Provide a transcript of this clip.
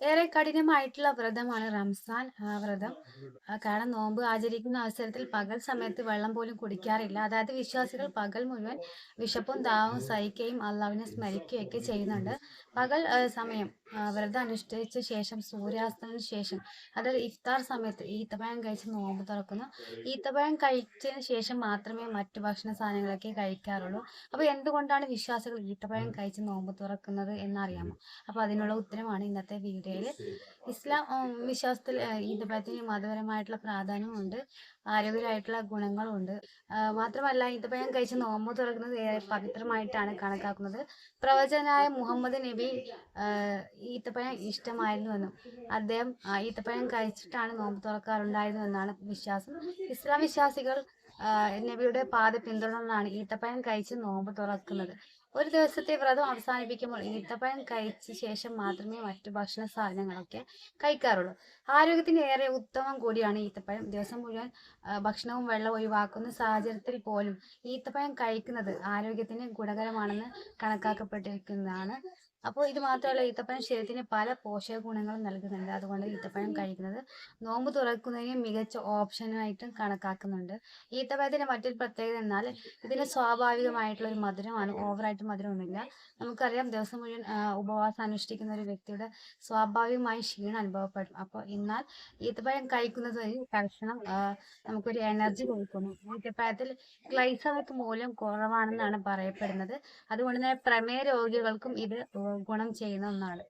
ഏറെ കഠിനമായിട്ടുള്ള വ്രതമാണ് റംസാൻ വ്രതം. കാരണം നോമ്പ് ആചരിക്കുന്ന അവസരത്തിൽ പകൽ സമയത്ത് വെള്ളം പോലും കുടിക്കാറില്ല. അതായത് വിശ്വാസികൾ പകൽ മുഴുവൻ വിശപ്പും ദാവും സഹിക്കുകയും അള്ളാവിനെ സ്മരിക്കുകയൊക്കെ ചെയ്യുന്നുണ്ട്. പകൽ സമയം വ്രതം അനുഷ്ഠിച്ച ശേഷം സൂര്യാസ്തമന ശേഷം അതായത് ഇഫ്താർ സമയത്ത് ഈത്തപ്പഴം കഴിച്ച് നോമ്പ് തുറക്കുന്നു. ഈത്തപ്പഴം കഴിച്ചതിന് ശേഷം മാത്രമേ മറ്റു ഭക്ഷണ സാധനങ്ങളൊക്കെ കഴിക്കാറുള്ളൂ. അപ്പോൾ എന്തുകൊണ്ടാണ് വിശ്വാസികൾ ഈത്തപ്പഴം കഴിച്ച് നോമ്പ് തുറക്കുന്നത് എന്നറിയാമോ? അപ്പോൾ അതിനുള്ള ഉത്തരമാണ് ഇന്നത്തെ വീഡിയോയിൽ ഇസ്ലാം വിശ്വാസത്തിൽ ആ, ഈത്തപ്പഴത്തിന് മതപരമായിട്ടുള്ള പ്രാധാന്യമുണ്ട്. ആരോഗ്യമായിട്ടുള്ള ഗുണങ്ങളുണ്ട്. മാത്രമല്ല ഈത്തപ്പഴം കഴിച്ച് നോമ്പ് തുറക്കുന്നത് ഏറെ പവിത്രമായിട്ടാണ് കണക്കാക്കുന്നത്. പ്രവചനായ മുഹമ്മദ് നബി ഈത്തപ്പഴം ഇഷ്ടമായിരുന്നുവെന്നും അദ്ദേഹം ഈത്തപ്പഴം കഴിച്ചിട്ടാണ് നോമ്പ് തുറക്കാറുണ്ടായിരുന്നുവെന്നാണ് വിശ്വാസം. ഇസ്ലാം വിശ്വാസികൾ നബിയുടെ പാത പിന്തുടർന്നാണ് ഈത്തപ്പഴം കഴിച്ച് നോമ്പ് തുറക്കുന്നത്. ഒരു ദിവസത്തെ വ്രതം അവസാനിപ്പിക്കുമ്പോൾ ഈത്തപ്പഴം കഴിച്ച ശേഷം മാത്രമേ മറ്റു ഭക്ഷണ സാധനങ്ങളൊക്കെ കഴിക്കാറുള്ളൂ. ആരോഗ്യത്തിന് ഏറെ ഉത്തമം കൂടിയാണ് ഈത്തപ്പഴം. ദിവസം മുഴുവൻ ഭക്ഷണവും വെള്ളം ഒഴിവാക്കുന്ന സാഹചര്യത്തിൽ പോലും ഈത്തപ്പഴം കഴിക്കുന്നത് ആരോഗ്യത്തിന് ഗുണകരമാണെന്ന് കണക്കാക്കപ്പെട്ടിരിക്കുന്നതാണ് അപ്പോൾ ഇത് മാത്രമല്ല ഈത്തപ്പഴം ശരീരത്തിന് പല പോഷക ഗുണങ്ങളും നൽകുന്നുണ്ട്. അതുകൊണ്ട് ഈത്തപ്പഴം കഴിക്കുന്നത് നോമ്പ് തുറക്കുന്നതിന് മികച്ച ഓപ്ഷനായിട്ടും കണക്കാക്കുന്നുണ്ട്. ഈത്തപ്പഴത്തിന്റെ മറ്റൊരു പ്രത്യേകത എന്നാൽ ഇതിന് സ്വാഭാവികമായിട്ടുള്ള ഒരു മധുരമാണ്. ഓവറായിട്ട് മധുരമൊന്നുമില്ല. നമുക്കറിയാം ദിവസം മുഴുവൻ ഉപവാസം അനുഷ്ഠിക്കുന്ന ഒരു വ്യക്തിയുടെ സ്വാഭാവികമായി ക്ഷീണം അനുഭവപ്പെടും. അപ്പോൾ എന്നാൽ ഈത്തപ്പഴം കഴിക്കുന്നത് വഴി തൽക്ഷണം നമുക്കൊരു എനർജി കൊടുക്കുന്നു. ഈത്തപ്പഴത്തിൽ ഗ്ലൈസമിക് മൂല്യം കുറവാണെന്നാണ് പറയപ്പെടുന്നത്. അതുകൊണ്ട് തന്നെ പ്രമേയ രോഗികൾക്കും ഇത് ഗുണം ചെയ്യുന്ന ഒന്നാണ്.